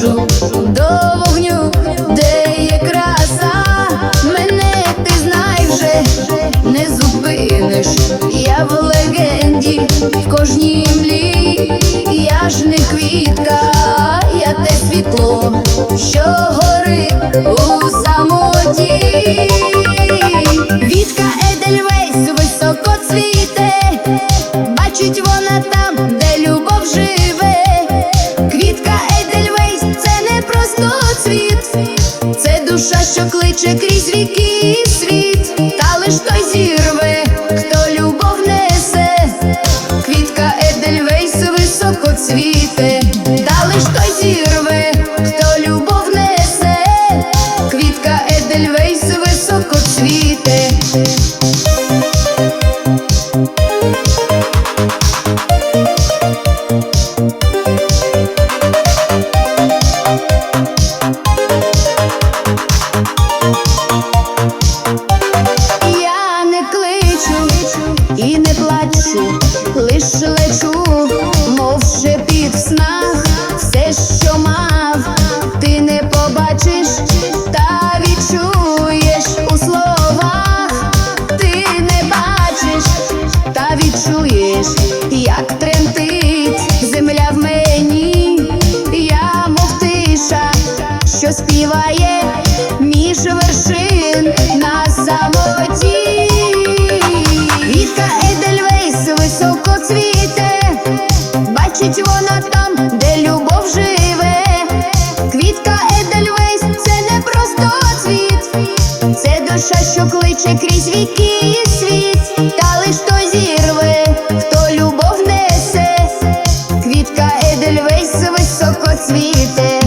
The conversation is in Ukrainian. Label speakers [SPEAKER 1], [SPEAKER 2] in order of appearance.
[SPEAKER 1] ходжу до вогню, де є краса, мене ти знай вже не зупиниш. Я в легенді в кожній млі, я ж не квітка, я те світло, що горить у самоті. Вітка Едельвейс, високо цвіт. Душа, що кличе крізь віки і світ, та лиш той зірве, хто любов несе, квітка Едельвейс високо цвіте, та лиш той зірве, хто любов несе, квітка Едельвейс високо цвіте. Лиш лечу, мов шепіт в снах, все, що мав, ти не побачиш та відчуєш у словах, ти не бачиш та відчуєш, як тремтить земля в мені, я мов тиша, що співає бачить вона там, де любов живе. Квітка Едельвейс це не просто цвіт, це душа, що кличе крізь віки і світ, та лиш той зірве, хто любов несе. Квітка Едельвейс високо цвіте.